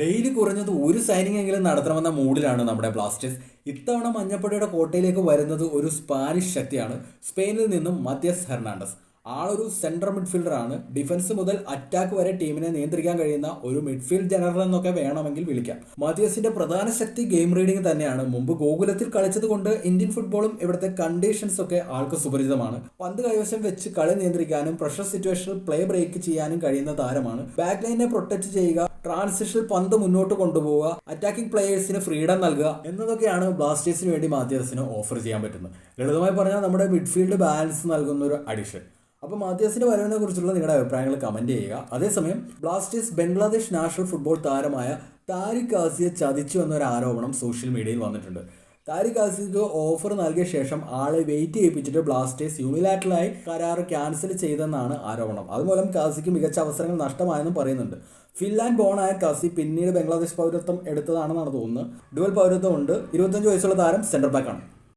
Daily കുറഞ്ഞത് ഒരു signing എങ്കിലും നടത്തണമെന്ന മൂഡിലാണ് നമ്മുടെ ബ്ലാസ്റ്റേഴ്സ്. ഇത്തവണ മഞ്ഞപ്പടിയുടെ കോട്ടയിലേക്ക് വരുന്നത് ഒരു സ്പാനിഷ് ശക്തിയാണ്. സ്പെയിനിൽ നിന്നും മത്യസ് ഹെർണാണ്ടസ്. ആളൊരു സെൻട്രൽ മിഡ്ഫീൽഡർ ആണ്. ഡിഫൻസ് മുതൽ അറ്റാക്ക് വരെ ടീമിനെ നിയന്ത്രിക്കാൻ കഴിയുന്ന ഒരു മിഡ്ഫീൽഡ് ജനറൽ എന്നൊക്കെ വേണമെങ്കിൽ വിളിക്കാം. മധ്യസിന്റെ പ്രധാന ശക്തി ഗെയിം റീഡിംഗ് തന്നെയാണ്. മുമ്പ് ഗോകുലത്തിൽ കളിച്ചത് കൊണ്ട് ഇന്ത്യൻ ഫുട്ബോളും ഇവിടുത്തെ കണ്ടീഷൻസ് ഒക്കെ ആൾക്ക് സുപരിചിതമാണ്. പന്ത് കൈവശം വെച്ച് കളി നിയന്ത്രിക്കാനും പ്രഷർ സിറ്റുവേഷനിൽ പ്ലേ ബ്രേക്ക് ചെയ്യാനും കഴിയുന്ന താരമാണ്. ബാക്ക് ലൈനെ പ്രൊട്ടക്ട് ചെയ്യുക ട്രാൻസിഷനിൽ പന്ത് മുന്നോട്ട് കൊണ്ടുപോവുക അറ്റാക്കിംഗ് പ്ലേയേഴ്സിന് ഫ്രീഡം നൽകുക എന്നതൊക്കെയാണ് ബ്ലാസ്റ്റേഴ്സിന് വേണ്ടി മാത്യാസിന് ഓഫർ ചെയ്യാൻ പറ്റുന്നത്. ലളിതമായി പറഞ്ഞാൽ നമ്മുടെ മിഡ്ഫീൽഡ് ബാലൻസ് നൽകുന്ന ഒരു അഡിഷൻ അപ്പോൾ മാത്യാസിന്റെ വരവിനെ കുറിച്ചുള്ള നിങ്ങളുടെ അഭിപ്രായങ്ങൾ കമന്റ് ചെയ്യുക. അതേസമയം ബ്ലാസ്റ്റേഴ്സ് ബംഗ്ലാദേശ് നാഷണൽ ഫുട്ബോൾ താരമായ താരിഖ് ആസിയെ ചതിച്ചു എന്നൊരു ആരോപണം സോഷ്യൽ മീഡിയയിൽ വന്നിട്ടുണ്ട്. താരിഖ് ആസിഫ് ഓഫർ നൽകിയ ശേഷം ആളെ വെയിറ്റ് ചെയ്യിപ്പിച്ചിട്ട് ബ്ലാസ്റ്റേഴ്സ് യൂണിലാറ്ററലായി കരാർ ക്യാൻസൽ ചെയ്തെന്നാണ് ആരോപണം. അതുമൂലം കാസിക്ക് മികച്ച അവസരങ്ങൾ നഷ്ടമായെന്നും പറയുന്നുണ്ട്. ഫിൻലാൻഡ് ബോണായ കാസി പിന്നീട് ബംഗ്ലാദേശ് പൗരത്വം എടുത്തതാണെന്നാണ് തോന്നുന്നത്. ഡുവൽ പൗരത്വം ഉണ്ട്. ഇരുപത്തഞ്ച് വയസ്സുള്ള താരം സെന്റർ ബാക്കാണ്